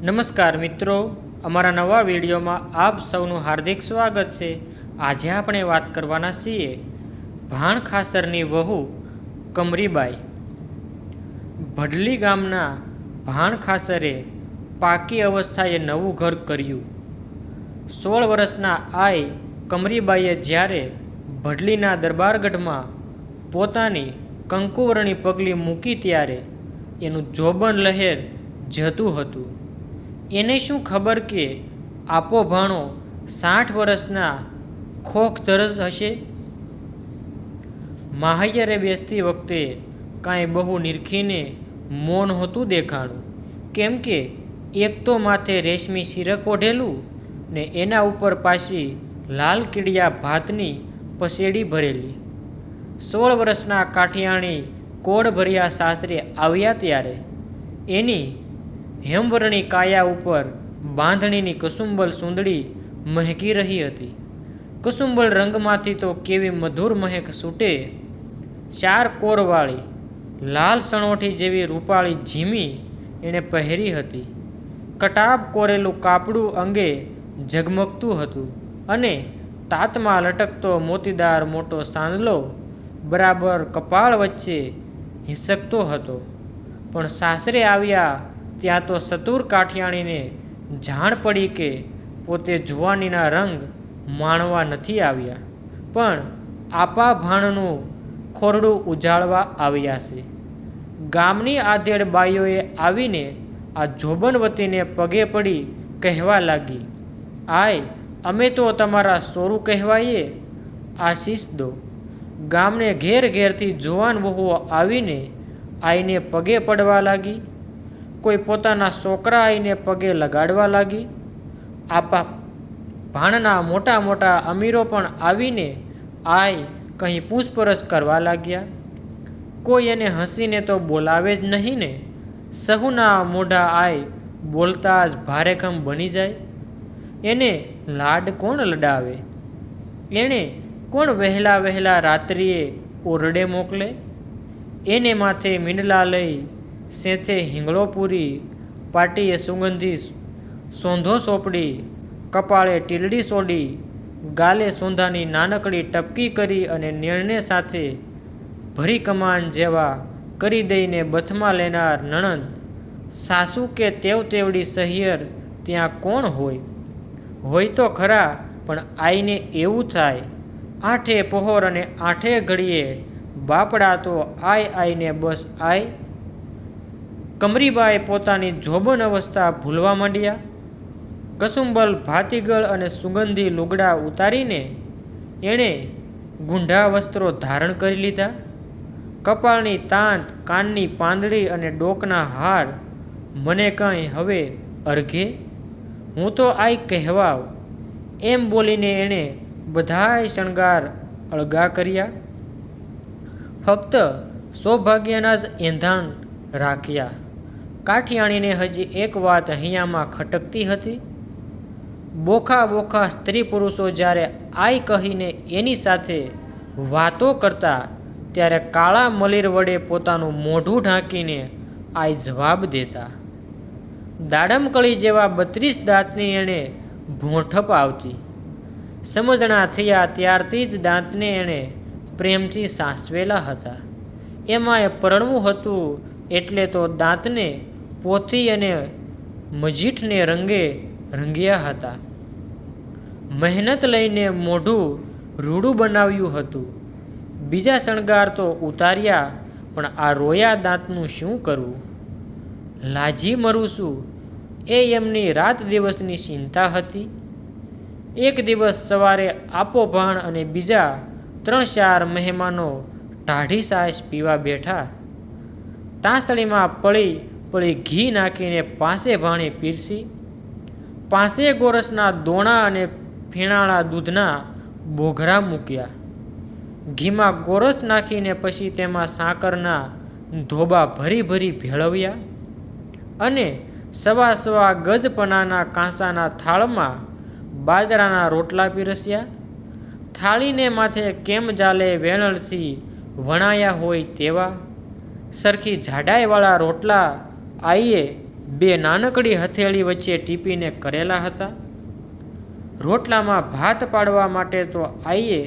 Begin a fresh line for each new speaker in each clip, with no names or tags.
નમસ્કાર મિત્રો, અમારા નવા વિડીયોમાં આપ સૌનું હાર્દિક સ્વાગત છે. આજે આપણે વાત કરવાના છીએ ભાણ ખાસરની વહુ કમરીબાઈ. ભડલી ગામના ભાણ ખાસરે પાકી અવસ્થાએ નવું ઘર કર્યું. સોળ વર્ષના આય કમરીબાઈએ જ્યારે ભડલીના દરબારગઢમાં પોતાની કંકુવરણી પગલી મૂકી ત્યારે એનું જોબન લહેર જતું હતું. એને શું ખબર કે આપો ભાણો સાઠ વર્ષના ખોખ ધરસ હશે? માહૈયરે બેસતી વખતે કાંઈ બહુ નિરખીને મૌન હોતું દેખાણું. કેમ કે એક તો માથે રેશમી સિરક ઓઢેલું ને એના ઉપર પાછી લાલ કીડિયા ભાતની પસેડી ભરેલી. સોળ વર્ષના કાઠિયાણી કોડ ભર્યા સાસરે આવ્યા ત્યારે એની હેમવર્ણી કાયા ઉપર બાંધણીની કસુંબલ સુંદડી મહેકી રહી હતી. કસુંબલ રંગમાંથી તો કેવી મધુર મહેક છૂટે ચાર કોરવાળી, લાલ સણોઠી જેવી રૂપાળી ઝીમી એણે પહેરી હતી. કટાબ કોરેલું કાપડું અંગે ઝગમગતું હતું અને તાતમાં લટકતો મોતીદાર મોટો સાંદલો બરાબર કપાળ વચ્ચે હિસકતો હતો. પણ સાસરે આવ્યા ત્યાં તો સતુર કાઠિયાણીને જાણ પડી કે પોતે જુવાનીના રંગ માણવા નથી આવ્યા, પણ આપા ભાણનું ખોરડું ઉજાળવા આવ્યા છે. ગામની આધેડ બાઈઓએ આવીને આ જોબનવતીને પગે પડી કહેવા લાગી, આય, અમે તો તમારા સોરું કહેવાઈએ, આશીષ દો. ગામને ઘેર ઘેરથી જુવાન વહુઓ આવીને આઈને પગે પડવા લાગી કોઈ પોતાના છોકરા આવીને પગે લગાડવા લાગી. આપા ભાણના મોટા મોટા અમીરો પણ આવીને આય કંઈ પૂછપરછ કરવા લાગ્યા. કોઈ એને હસીને તો બોલાવે જ નહીં ને સહુના મોઢા આય બોલતા જ ભારેખમ બની જાય. એને લાડ કોણ લડાવે? એણે કોણ વહેલા વહેલા રાત્રિએ ઓરડે મોકલે? એને માથે મીંડલા લઈ સેથે હિંગળો પૂરી, પાટીએ સુગંધી સોંધો સોંપડી, કપાળે ટીલડી સોડી, ગાલે સોંધાની નાનકડી ટપકી કરી અને નિર્ણય સાથે ભરી કમાન જેવા કરી દઈને બથમાં લેનાર નણંદ, સાસુ કે તેવ તેવડી સહિયર ત્યાં કોણ હોય? હોય તો ખરા, પણ આઈને એવું થાય, આઠે પહોર અને આઠે ઘડીએ બાપડા તો આય આઈને બસ આય કમરીબાઈ પોતાની જોબન અવસ્થા ભૂલવા માંડ્યા. કસુંબલ ભાતીગળ અને સુગંધી લુગડા ઉતારીને એણે ગુંઢા વસ્ત્રો ધારણ કરી લીધા. કપાળની તાંત, કાનની પાંદડી અને ડોકના હાર મને કંઈ હવે અર્ઘે? હું તો આઈ કહેવાવ એમ બોલીને એણે બધાય શણગાર અળગા કર્યા. ફક્ત સૌભાગ્યના જ એંધાણ રાખ્યા. કાઠિયાણીને હજી એક વાત અહીંયામાં ખટકતી હતી. બોખા બોખા સ્ત્રી પુરુષો જ્યારે આઈ કહીને એની સાથે વાતો કરતા ત્યારે કાળા મલીર વડે પોતાનું મોઢું ઢાંકીને આઈ જવાબ દેતા. દાડમકળી જેવા બત્રીસ દાંતની એણે ભોંઠપ આવતી સમજણા થયા ત્યારથી જ દાંતને એણે પ્રેમથી સાસવેલા હતા. એમાં એ પરણવું હતું એટલે તો દાંતને પોથી અને મજીઠને રંગે રંગ્યા હતા. મહેનત લઈને મોઢું રૂડું બનાવ્યું હતું. બીજા શણગાર તો ઉતાર્યા, પણ આ રોયા દાંતનું શું કરવું લાજી મરું છું. એ એમની રાત દિવસની ચિંતા હતી. એક દિવસ સવારે આપો ભાણ અને બીજા ત્રણ ચાર મહેમાનો ટાઢી સાસ પીવા બેઠા. તાંસળીમાં પળી એ ઘી નાખીને પાસે ભાણે પીરસી પાસે ગોરસના દોણા અને ફીણાળા દૂધના બોઘરા મૂક્યા. ઘીમાં ગોરસ નાખીને પછી તેમાં સાકરના ધોબા ભરી ભરી ભેળવ્યા અને સવા સવા ગજપનાના કાંસાના થાળમાં બાજરાના રોટલા પીરસ્યા. થાળીને માથે કેમ જાલે વેણળથી વણાયા હોય તેવા સરખી જાડાઈવાળા રોટલા આઈએ બે નાનકડી હથેળી વચ્ચે ટીપીને કરેલા હતા. રોટલામાં ભાત પાડવા માટે તો આઈએ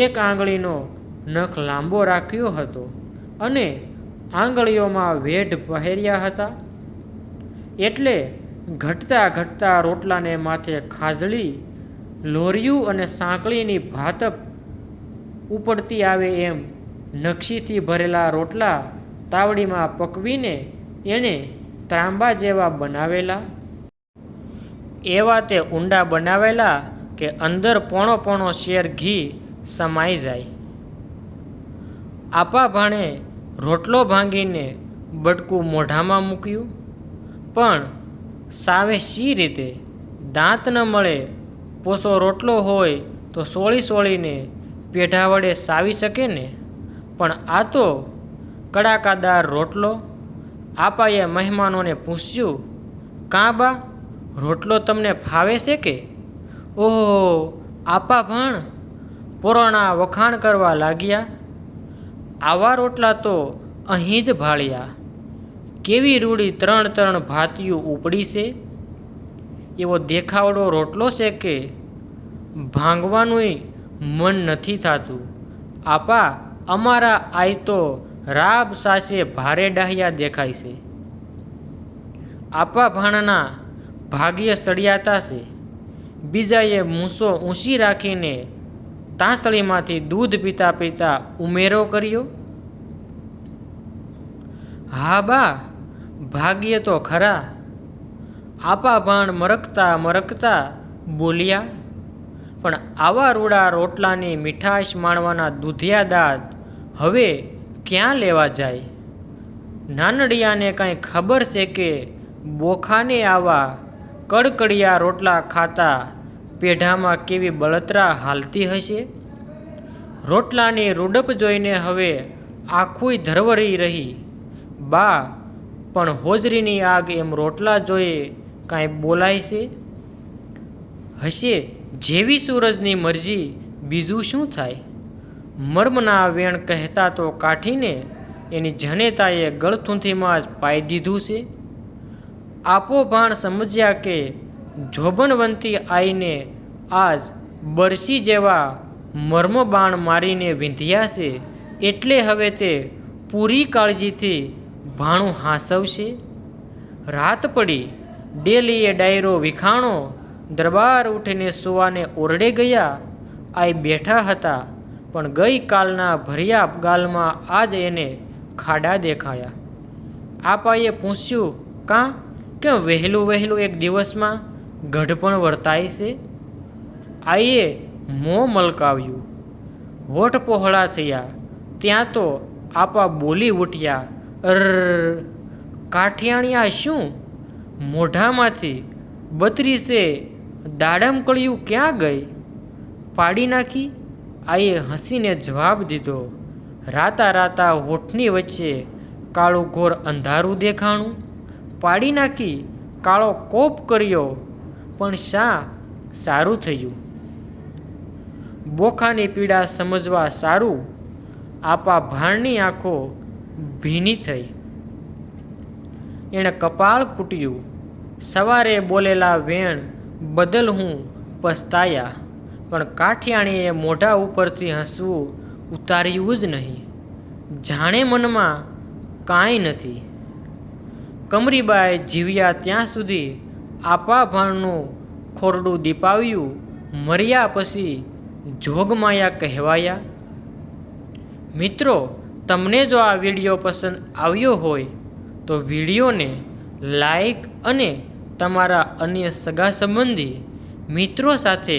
એક આંગળીનો નખ લાંબો રાખ્યો હતો અને આંગળીઓમાં વેઢ પહેર્યા હતા. એટલે ઘટતા ઘટતા રોટલાને માથે ખાજળી, લોરિયું અને સાંકળીની ભાત ઉપડતી આવે એમ નકશીથી ભરેલા રોટલા તાવડીમાં પકવીને એણે ત્રાંબા જેવા બનાવેલા, એવા તે ઊંડા બનાવેલા કે અંદર પોણો પોણો શેર ઘી સમાઈ જાય. આપા ભાણે રોટલો ભાંગીને બટકું મોઢામાં મૂક્યું, પણ સાવે શી રીતે? દાંત ન મળે, પોસો રોટલો હોય તો સોળી સોળીને પેઢા વડે સાવી શકે ને? પણ આ તો કડાકાદાર રોટલો આપાએ મહેમાનોને પૂછ્યું, કાં બા, રોટલો તમને ફાવે છે કે? ઓહો, આપા ભણ, પુરાણા વખાણ કરવા લાગ્યા. આવા રોટલા તો અહીં જ ભાળ્યા. કેવી રૂડી ત્રણ ત્રણ ભાતિયું ઉપડી છે? એવો દેખાવડો રોટલો છે કે? ભાંગવાનુંય મન નથી થતું. આપા, અમારા આય તો રાબ સાસે ભારે ડાહ્યા દેખાય છે. આપા ભાણના ભાગ્ય સળિયાતા છે. બીજાએ મૂસો ઊંચી રાખીને તાંસળીમાંથી દૂધ પીતા પીતા ઉમેરો કર્યો. હા બા, ભાગ્ય તો ખરા. આપા ભાણ મરકતા મરકતા બોલ્યા, પણ આવા રૂડા રોટલાની મીઠાશ માણવાના દૂધિયા દાંત હવે ક્યાં લેવા જાય? નાનડિયાને કાંઈ ખબર છે કે બોખાને આવા કડકડિયા રોટલા ખાતા પેઢામાં કેવી બળતરા હાલતી હશે? રોટલાની રૂડપ જોઈને હવે આખુંય ધરવરી રહી. બા, પણ હોજરીની આગ એમ રોટલા જોઈએ કાંઈ બોલાય છે? હશે, જેવી સૂરજની મરજી, બીજું શું થાય? મર્મના વેણ કહેતા તો કાઠીને એની જનેતાએ ગળથૂંથીમાં જ પાઈ દીધું છે. આપો ભાણ સમજ્યા કે જોબનવંતી આઈને આજ બરસી જેવા મર્મબાણ મારીને વિંધ્યા છે એટલે હવે તે પૂરી કાળજીથી ભાણું હાંસવશે. રાત પડી, ડેલીએ ડાયરો વિખાણો, દરબાર ઉઠીને સુવાને ઓરડે ગયા, આઈ બેઠા હતા પણ ગઈકાલના ભર્યા ગાલમાં આજ એને ખાડા દેખાયા. આપાએ પૂછ્યું, કાં? કે વહેલું વહેલું એક દિવસમાં ગઢપણ વર્તાય છે? આઈએ મોં મલકાવ્યું. હોઠ પહોળા થયા. ત્યાં તો આપા બોલી ઉઠ્યા અર કાઠિયાણિયા શું? મોઢામાંથી બત્રીસે દાડમકળિયું ક્યાં ગઈ? પાડી નાખી? આઈએ હસીને જવાબ દીધો, રાતા રાતા હોઠની વચ્ચે કાળું ઘોર અંધારું દેખાણું? પાડી નાખી, કાળો કોપ કર્યો, પણ શા? સારું થયું. બોખાની પીડા સમજવા સારું, આપા ભાણની આંખો ભીની થઈ. એણે કપાળ કૂટ્યું, સવારે બોલેલા વેણ બદલ હું પસ્તાયા. પણ કાઠિયાણીએ મોઢા ઉપરથી હસવું ઉતાર્યું જ નહીં. જાણે મનમાં કાંઈ નથી. કમરીબાએ જીવ્યા ત્યાં સુધી આપા ભાણનું ખોરડું દીપાવ્યું, મર્યા પછી જોગમાયા કહેવાયા, મિત્રો, તમને જો આ વીડિયો પસંદ આવ્યો હોય, તો વિડીયોને લાઈક અને તમારા અન્ય સગા સંબંધી મિત્રો સાથે